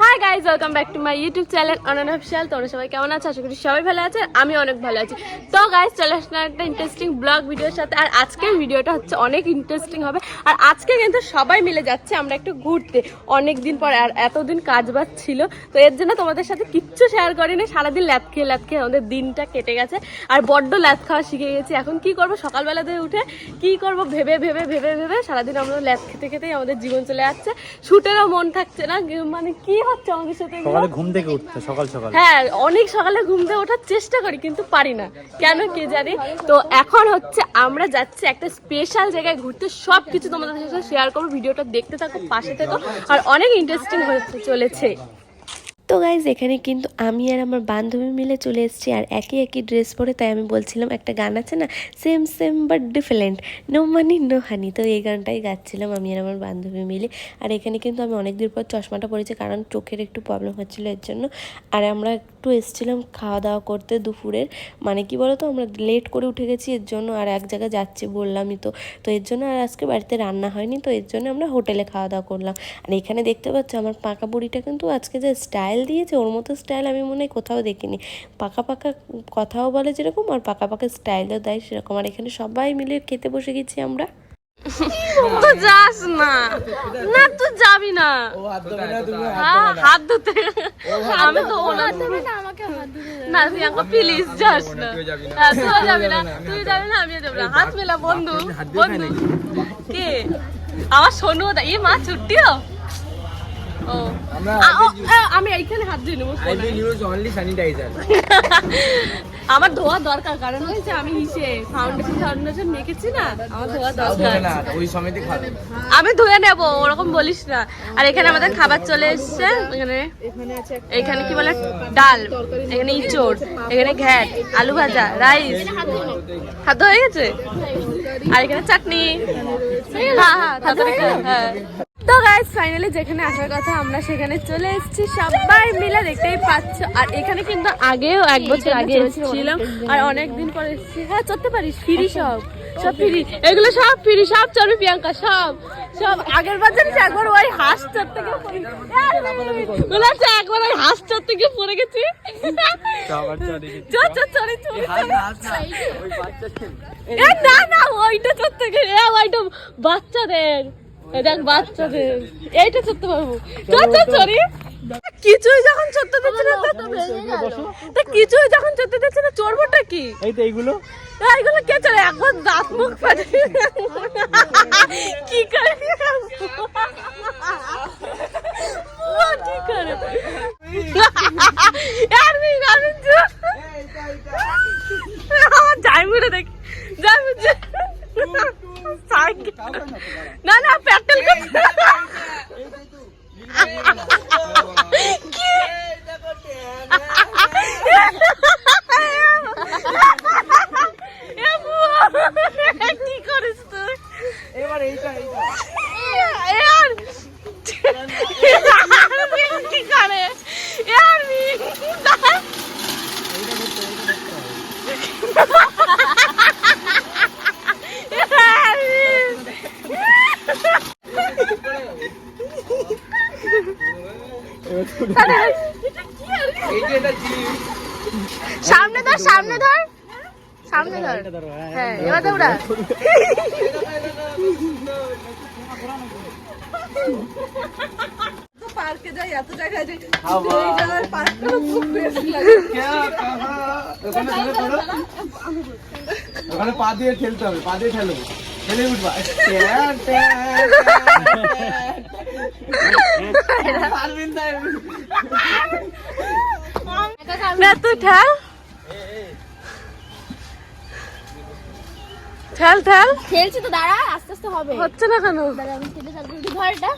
Hi guys welcome back to my YouTube channel Anon official তোমরা সবাই কেমন আছো? আশা করি সবাই ভালো আছে আমি অনেক ভালো আছি। তো গাইজ চলে আসলাম একটা ইন্টারেস্টিং ব্লগ ভিডিওর সাথে। আর আজকের ভিডিওটা হচ্ছে অনেক ইন্টারেস্টিং হবে। আর আজকে কিন্তু সবাই মিলে যাচ্ছে আমরা একটু ঘুরতে। অনেক দিন পরে আর এতদিন কাজ বাজ ছিল। তো এর জন্য তোমাদের সাথে কিচ্ছু শেয়ার করিনি। সারাদিন ল্যাদ খেয়ে ল্যাদ খেয়ে আমাদের দিনটা কেটে গেছে। আর বড্ড ল্যাদ খাওয়া শিখে গেছি। এখন কি করব? সকালবেলা থেকে উঠে কি করব ভেবে ভেবে ভেবে ভেবে সারাদিন আমরা ল্যাদ খেতে খেতেই আমাদের জীবন চলে যাচ্ছে। শুটেরও মন থাকছে না। মানে কি হচ্ছে আমাদের সাথে? সকালে ঘুম থেকে উঠতে সকাল সকাল। হ্যাঁ অনেক সকালে ঘুম থেকে ওঠার চেষ্টা করি কিন্তু পারি না। কেন কে জানি? তো এখন হচ্ছে আমরা যাচ্ছি একটা স্পেশাল জায়গায় ঘুরতে। সব কিছু তোমাদের সাথে শেয়ার করব, ভিডিওটা দেখতে থাকো, পাশে থেকো। আর অনেক ইন্টারেস্টিং হয়ে চলেছে। তো গাইজ এখানে কিন্তু আমি আর আমার বান্ধবী মিলে চলে এসেছি আর একই একই ড্রেস পরে, তাই আমি বলছিলাম একটা গান আছে না? Same same but different no money no honey তো এই গানটাই গাচ্ছিলাম আমি আর আমার বান্ধবী মিলে। আর এখানে কিন্তু আমি অনেক দিন পর চশমাটা পরেছি, কারণ চোখের একটু প্রবলেম হচ্ছিল এর জন্য। আর আমরা একটু এসেছিলাম খাওয়া দাওয়া করতে দুপুরের। মানে কি বলতো, আমরা লেট করে উঠে গেছি এর জন্য, আর এক জায়গায় যাচ্ছি বললামই তো। তো এর জন্য আর আজকে বাড়িতে রান্না হয়নি, তো এর জন্য আমরা হোটেলে খাওয়া দাওয়া করলাম। আর এখানে দেখতে পাচ্ছ, আমার পাকা বুড়িটা কিন্তু আজকে যে স্টাইল দিয়েছে ওর মতো স্টাইল আমি মনে হয় কোথাও দেখিনি। পাকা পাকা কথাও বলে যেরকম আর পাকা পাকা স্টাইলও দেয় সেরকম। আর এখানে সবাই মিলে খেতে বসে গেছি আমরা। তো যাস না। না তুই যাবি না। হ্যাঁ, হাত ধুতে। আমি তো ওনা না। প্লিজ যাস না। যাবি না। তুই যাবি না আমিও যাবি না। হাত মেলা বন্ধু বন্ধু। কে? আমার সোনু দা এই মা ছুটিও আমি এইখানে হাত ধুয়ে নেব. আমার ধোয়া দরকার কারণ হচ্ছে আমি হিসে ফাউন্ডেশন ফাউন্ডেশন মেখেছি না আমার ধোয়া দরকার। ওই সময়তে খাবে। আমি ধুয়ে নেব ওরকম বলিস না। আর এখানে আমাদের খাবার চলে এসছে এখানে এখানে কি বলে? ডাল এখানে ইঁচড় এখানে ঘ্যাট আলু ভাজা রাইস। খাদ্য হয়ে গেছে? আর এখানে চাটনি। হ্যাঁ হ্ঁ তাড়াতাড়ি খা, হ্যাঁ। তো গাইস ফাইনালি যেখানে আসার কথা আমরা সেখানে চলে এসেছি। সবাই মিলে দেখতেই পাচ্ছ। আর এখানে কিন্তু আগেও এক বছর আগে এসেছিলাম। আর অনেক দিন পর এসেছি। হ্যাঁ চলতে পারিস ফ্রি সব। সব ফ্রি এগুলো সব ফ্রি সব চলবি প্রিয়াঙ্কা সব। সব আগের বার জানিস একবার ওই হাঁস চড়তে থেকে পড়ে হচ্ছে একবার ওই হাঁস চড়তে গিয়ে পড়ে গেছি। চল চল চলে। চল এ না না ওইটা চড়তে থেকে এ ওইটা বাচ্চাদের। দেখ বাচ্চাদের। এইটা চড়তে পারব চল চল চড়ি। কিছুই যখন চড়তে দিচ্ছে না তো ভেঙে গেল। তা কিছুই যখন চড়তে দিচ্ছে না চড়বোটা কি? এই তো এইগুলো। এইগুলো কে চলে একবার দাঁত মুখ ফাটে। কি করে? ও কি করে? আরবি আরবি আমার জাইমুরে দেখ জাইমুরে সাইকেল না না প্যাটেল করছে সামনে হ্যাঁ এবার দৌড়া পার্কে যাই এত জায়গায় যাই পার্কটা খুব বেশি লাগে। ওখানে ধরে ধরো ওখানে পা দিয়ে ঠেলতে হবে পা দিয়ে উঠবা। না না তুই ঠেল। ঠেল ঠেল। খেলছি তো দাঁড়া আস্তে আস্তে হবে। হচ্ছে না কেন? দাঁড়া আমি খেলে থাকব ধর এটা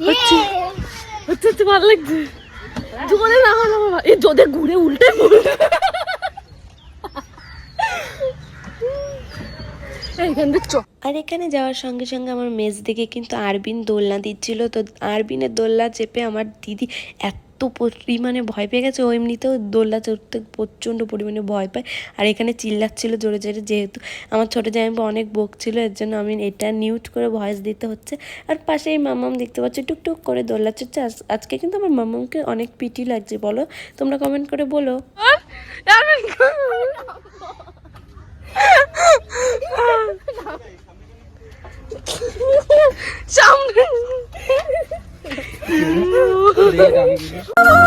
হচ্ছে হচ্ছে হচ্ছে ভালো লাগছে। জোরে না হলো আমার- এই যদি ঘুরে উল্টে এইখান আর এখানে যাওয়ার সঙ্গে সঙ্গে আমার মেজ দিকে কিন্তু আরবিন দোলনা দিচ্ছিল। তো আরবিনের দোলনা চেপে আমার দিদি এত এত পরিমাণে ভয় পেয়ে গেছে, ও এমনিতেও দোলনা চড়তে প্রচণ্ড পরিমাণে ভয় পায়। আর এখানে চিল্লাচ্ছিল জোরে জোরে যেহেতু আমার ছোটো জামাইপা অনেক বকছিল, এর জন্য আমি এটা নিউট করে ভয়েস দিতে হচ্ছে। আর পাশেই মামাম দেখতে পাচ্ছি, টুকটুক করে দোল্লা চড়ছে। আজ- আজকে কিন্তু আমার মামামকে অনেক পিটি লাগছে, বলো, তোমরা কমেন্ট করে বলো। সামনে 是一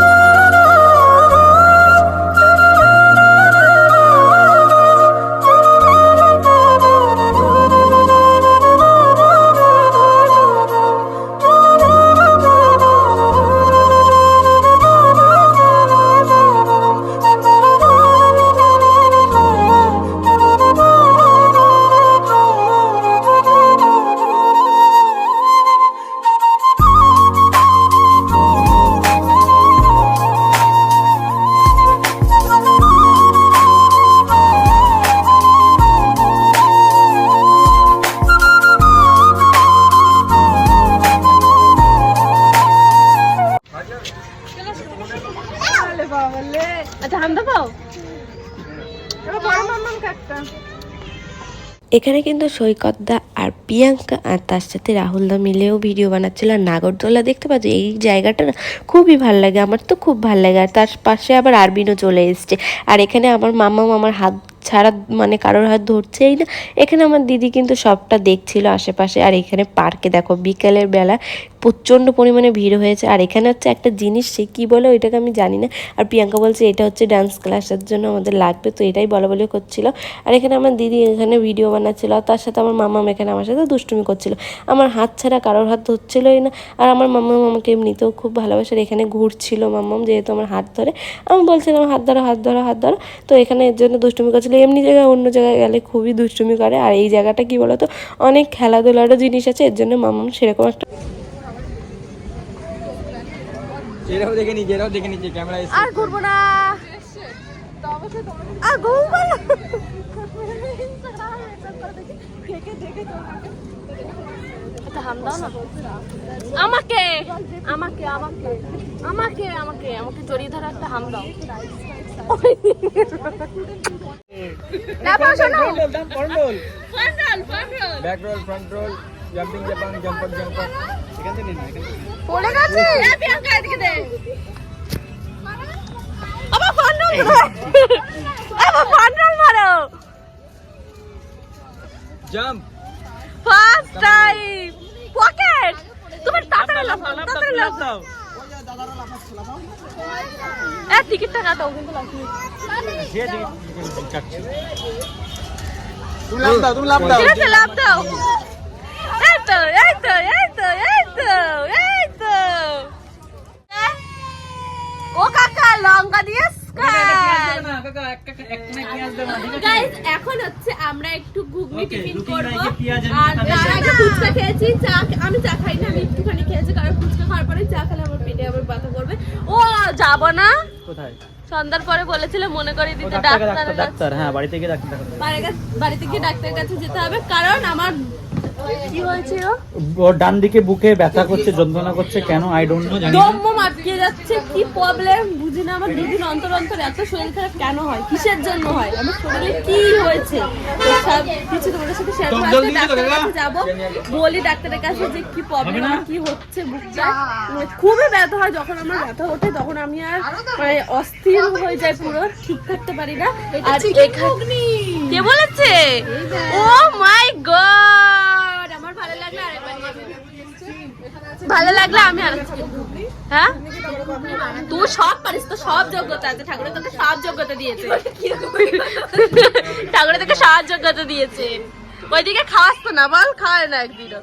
এখানে কিন্তু সৈকতদা আর প্রিয়াঙ্কা আর তার সাথে রাহুল দা মিলেও ভিডিও বানাচ্ছিল। আর নাগরদোলা দেখতে পাচ্ছ, এই জায়গাটা না খুবই ভালো লাগে, আমার তো খুব ভালো লাগে। আর তার পাশে আবার আরবিনও চলে এসছে। আর এখানে আমার মামা আমার হাত ছাড়া মানে কারোর হাত ধরছেই না। এখানে আমার দিদি কিন্তু সবটা দেখছিল আশেপাশে। আর এখানে পার্কে দেখো, বিকেলের বেলা প্রচণ্ড পরিমাণে ভিড় হয়েছে। আর এখানে হচ্ছে একটা জিনিস, সে কী বলে ওইটাকে আমি জানি না। আর প্রিয়াঙ্কা বলছে এটা হচ্ছে ডান্স ক্লাসের জন্য আমাদের লাগবে। তো এটাই বলা বলি করছিল। আর এখানে আমার দিদি এখানে ভিডিও বানাচ্ছিল তার সাথে আমার মামাম এখানে আমার সাথে দুষ্টুমি করছিল। আমার হাত ছাড়া কারোর হাত ধরছিলই না। আর আমার মামাম আমাকে এমনিতেও খুব ভালোবাসার এখানে ঘুরছিল মামাম যেহেতু আমার হাত ধরে। আমি বলছিলাম, হাত ধরো হাত ধরো হাত ধরো। তো এখানে এর জন্য দুষ্টুমি করছিল। এমনি জায়গায় অন্য জায়গায় গেলে খুবই দুষ্টুমি করে। আর এই জায়গাটা কি বলতো? অনেক খেলাধুলারও জিনিস আছে, এর জন্য মামাম সেরকম একটা এরাও দেখে নিচ্ছে এরাও দেখে নিচ্ছে ক্যামেরা আর ঘুরবো না। আর ঘুরবো না। আচ্ছা, হাম দাও না। আমাকে আমাকে আমাকে আমাকে আমাকে আমাকে জড়িয়ে ধরো একটা হাম দাও। তারপর শোনো front roll front roll front roll back roll front roll jumping Japan jumper jumper পড়ে গেছে? আবার ফ্রন্ট রোল আবার ফ্রন্ট রোল মারো। জাম্প ফার্স্ট টাইম পকেট তুমি তাড়াতাড়ি লাফাও তাড়াতাড়ি লাফাও এ টিকিটটা কাটো কিন্তু লাফিয়ে তুমি লাভ দাও তুমি লাভ দাও। ঠিক আছে লাভ দাও। এই তো এই তো এই তো এই তো এই তো। ও কাকা লঙ্কা দিয়ে এখন হচ্ছে আমরা একটু ঘুগনি টিফিন করব। আর তার আগে ফুচকা খেয়েছি চা আমি চা খাই না আমি একটুখানি খেয়েছি কারণ ফুচকা খাওয়ার পরে চা খেলে আমার পেটে আবার ব্যথা করবে। ও যাব না। কোথায়? সন্ধ্যার পরে বলেছিল মনে করে দিতে ডাক্তার ডাক্তার হ্যাঁ বাড়ি থেকে ডাক্তার বাড়িতে গিয়ে ডাক্তারের কাছে যেতে হবে কারণ আমার কি হয়েছিল? ওর ডান দিকে বুকে ব্যথা করছে যন্ত্রণা করছে কেন? আই ডোন্ট নো জানি দম মম আটকে যাচ্ছে কি প্রবলেম বুঝি না আমার দুদিন অন্তর অন্তর এত শরীর খারাপ কেন হয়? কিসের জন্য হয়? আমার শরীরে কি হয়েছে? সব কিছু তোমাদের সাথে শেয়ার করতে ডাক্তারের কাছে যাব। বলি ডাক্তারের কাছে যে কি প্রবলেম কি হচ্ছে বুকটা? খুবই ব্যথা হয় যখন আমার ব্যথা ওঠে তখন আমি আর মানে অস্থির হয়ে যায় পুরো ঠিক থাকতে পারি না। আর এখানে কে বলেছে? ও মাই গড ভালো লাগল আমি আর হ্যাঁ? তুই সব পারিস তো সব যোগ্যতা আছে। ঠাকুরের তোকে সব যোগ্যতা দিয়েছে। ঠাকুরের তোকে সব যোগ্যতা দিয়েছে। ওইদিকে খাওয়াস তো না বল খাওয়ায় না একদিনও।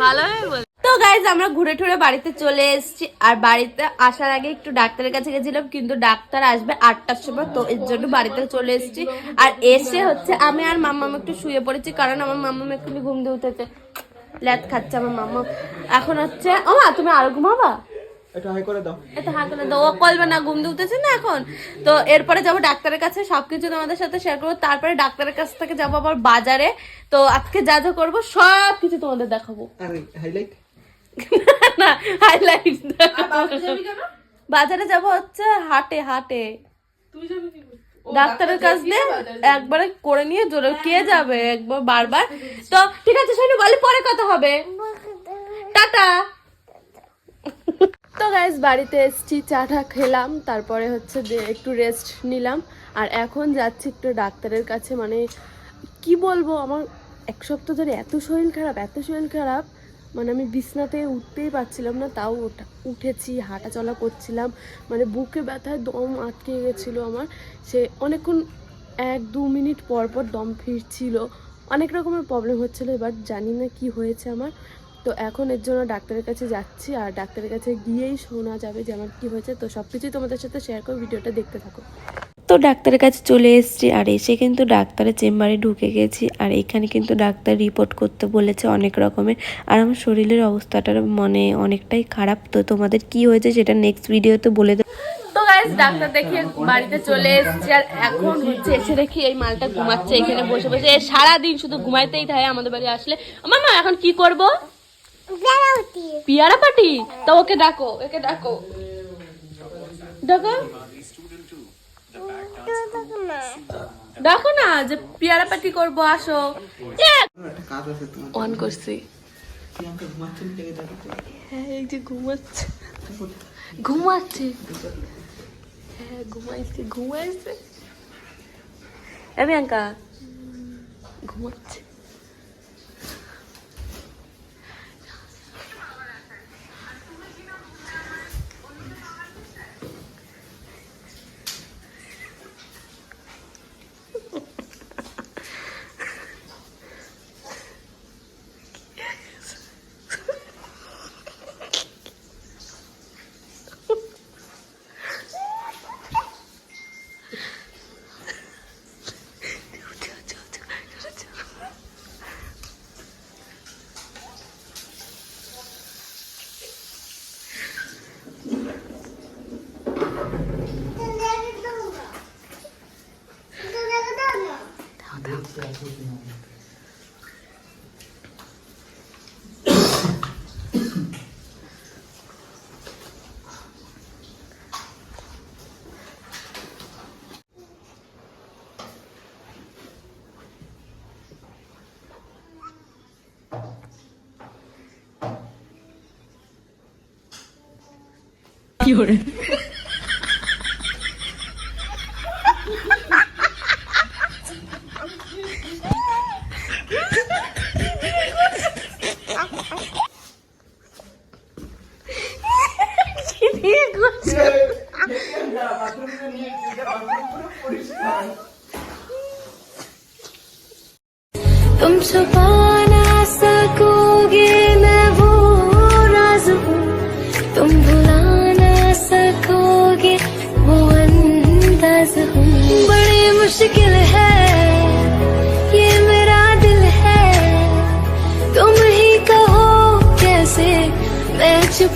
ভালো বল। তো গাইজ আমরা ঘুরে টুরে বাড়িতে চলে এসেছি। আর বাড়িতে আসার আগে একটু ডাক্তারের কাছে গেছিলাম কিন্তু ডাক্তার আসবে আটটার সময় তো এর জন্য বাড়িতে চলে এসেছি। আর এসে হচ্ছে আমি আর মাম্মাম একটু শুয়ে পড়েছি কারণ আমার মাম্মাম এক্ষুনি ঘুম দিয়ে উঠেছে। ল্যাদ খাচ্ছে আমার মাম্মা এখন হচ্ছে ও মা তুমি আরও ঘুমাবা? একটু হাই করে দাও। এটা হাঁ করে দাও ও করবে না ঘুম না এখন? তো এরপরে যাব ডাক্তারের কাছে সবকিছু তোমাদের সাথে শেয়ার করব। তারপরে ডাক্তারের কাছ থেকে যাব আবার বাজারে। তো আজকে যা যা করব সব কিছু তোমাদের দেখাবো। আরে হাইলাইট না হাইলাইট বাজারে যাব হচ্ছে হাটে হাটে। ডাক্তারের কাছ দিয়ে একবারে করে নিয়ে জোরে কে যাবে একবার বারবার। তো ঠিক আছে শোনো বলে পরে কথা হবে। টাটা। তো গাইজ বাড়িতে এসছি চাটা খেলাম তারপরে হচ্ছে যে একটু রেস্ট নিলাম। আর এখন যাচ্ছি একটু ডাক্তারের কাছে মানে কি বলব আমার এক সপ্তাহ ধরে এত শরীর খারাপ এত শরীর খারাপ। মানে আমি বিছনাতে উঠতেই পারছিলাম না, তাও ওঠা উঠেছি হাঁটা চলা করছিলাম মানে বুকে ব্যথায় দম আটকে গেছিল আমার। সে অনেকক্ষণ, এক দু মিনিট পর পর দম ফিরছিল। অনেক রকমের প্রবলেম হচ্ছিল, এবার জানি না কি হয়েছে আমার। তো এখন এর জন্য ডাক্তারের কাছে যাচ্ছি, আর ডাক্তারের কাছে গিয়েই শোনা যাবে যে আমার কী হয়েছে। তো সব কিছুই তোমাদের সাথে শেয়ার করে ভিডিওটা দেখতে থাকো। তো ডাক্তারের কাছে চলে এসেছি আর এসে কিন্তু ডাক্তারের চেম্বারে ঢুকে গেছি আর এখানে কিন্তু ডাক্তার রিপোর্ট করতে বলেছে অনেক রকমের। আর আমার শরীরের অবস্থাটা মানে অনেকটাই খারাপ। তো তোমাদের কি হয়েছে সেটা নেক্সট ভিডিওতে বলে দেবো। তো ডাক্তার দেখিয়ে বাড়িতে চলে এসেছি আর এখন হচ্ছে এসে দেখি এই মালটা ঘুমাচ্ছে এখানে বসে বসে। সারাদিন শুধু ঘুমাইতেই থাকে আমাদের বাড়ি আসলে। মামা এখন কি করব? পিয়ারা পাটি তো ওকে ডাকো একে ডাকো। ডাকো ডাকো না যে পিয়ারা পাটি করব আসো। অন করছি। হ্যাঁ এই যে ঘুমাচ্ছে। ঘুমাচ্ছে? হ্যাঁ ঘুমাইছে ঘুমাইছে। এ প্রিয়াঙ্কা। ঘুমাচ্ছে। तुम छुपा ना सकोगे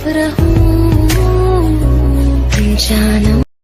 कैसे मैं चुप रहूं जानम